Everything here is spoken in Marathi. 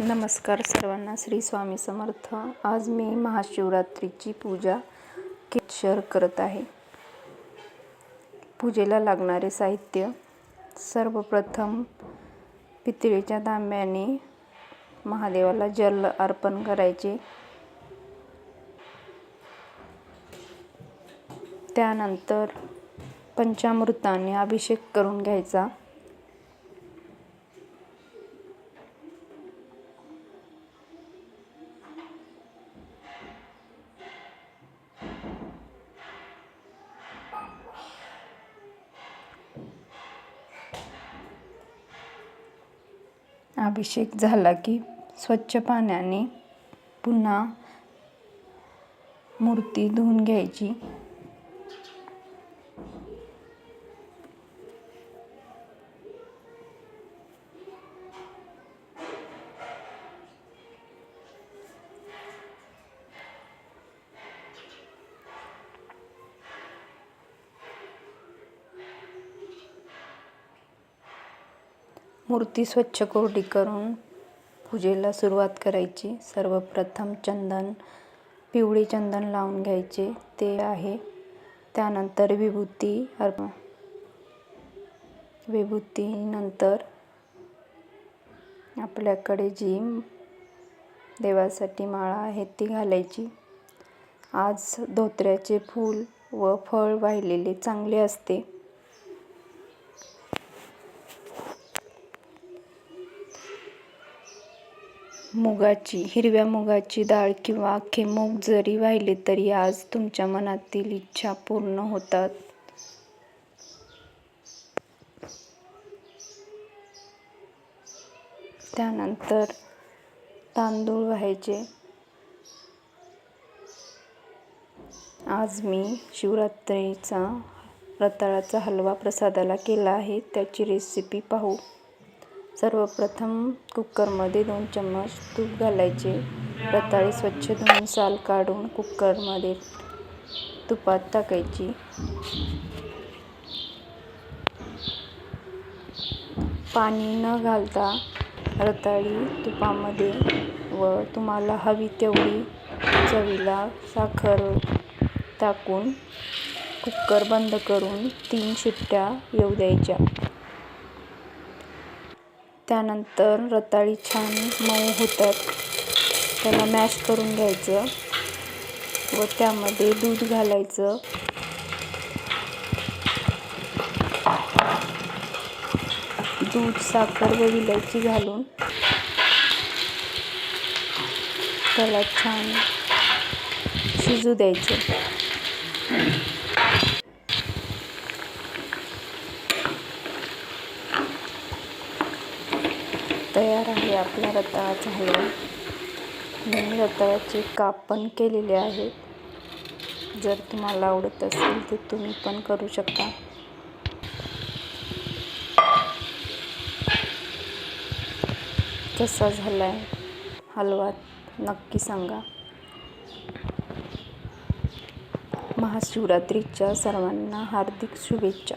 नमस्कार सर्वांना श्री स्वामी समर्थ. आज मी महाशिवरात्रीची पूजा शेअर करत आहे. पूजेला लागणारे साहित्य सर्वप्रथम पितळेच्या तांब्याने महादेवाला जल अर्पण करायचे. त्यानंतर पंचामृताने अभिषेक करून घ्यायचा. अभिषेक झाला की स्वच्छ पाण्याने पुन्हा मूर्ती धुवून घ्यायची. मूर्ती स्वच्छ कोरडी करून पूजेला सुरुवात करायची. सर्वप्रथम चंदन पिवळे चंदन लावून घ्यायचे. ते आहे. त्यानंतर विभूती अर्प विभूतीनंतर आपल्याकडे जी देवासाठी माळा आहे ती घालायची. आज धोत्र्याचे फूल व फळ वाहिलेले चांगले असते. मुगाची हिरव्या मुगाची डाळ किंवा अख्खे मूग जरी वाहिले तरी आज तुमच्या मनातील इच्छा पूर्ण होतात. त्यानंतर तांदूळ व्हायचे. आज मी शिवरात्रीचा रताळाचा हलवा प्रसादाला केला आहे. त्याची रेसिपी पाहू. सर्वप्रथम कुकरमध्ये दोन चम्मच तूप घालायचे. रताळी स्वच्छ धुवून साल काढून कुकरमध्ये तुपात टाकायची. पाणी न घालता रताळी तुपामध्ये व तुम्हाला हवी तेवढी चवीला साखर टाकून कुकर बंद करून तीन शिट्ट्या येऊ द्यायच्या. त्यानंतर रताळी छान मऊ होतात. त्याला मॅश करून घ्यायचं व त्यामध्ये दूध घालायचं. दूध साखर व विलायची घालून त्याला छान शिजू द्यायचं. तयार आहे. आपला रताळाचा हलवा मी रताळ्याचे काप पण केलेले आहेत जर तुम्हाला आवडत असेल तर तुम्ही पण करू शकता. कसा झाला आहे हलवा नक्की सांगा. महाशिवरात्रीच्या सर्वांना हार्दिक शुभेच्छा.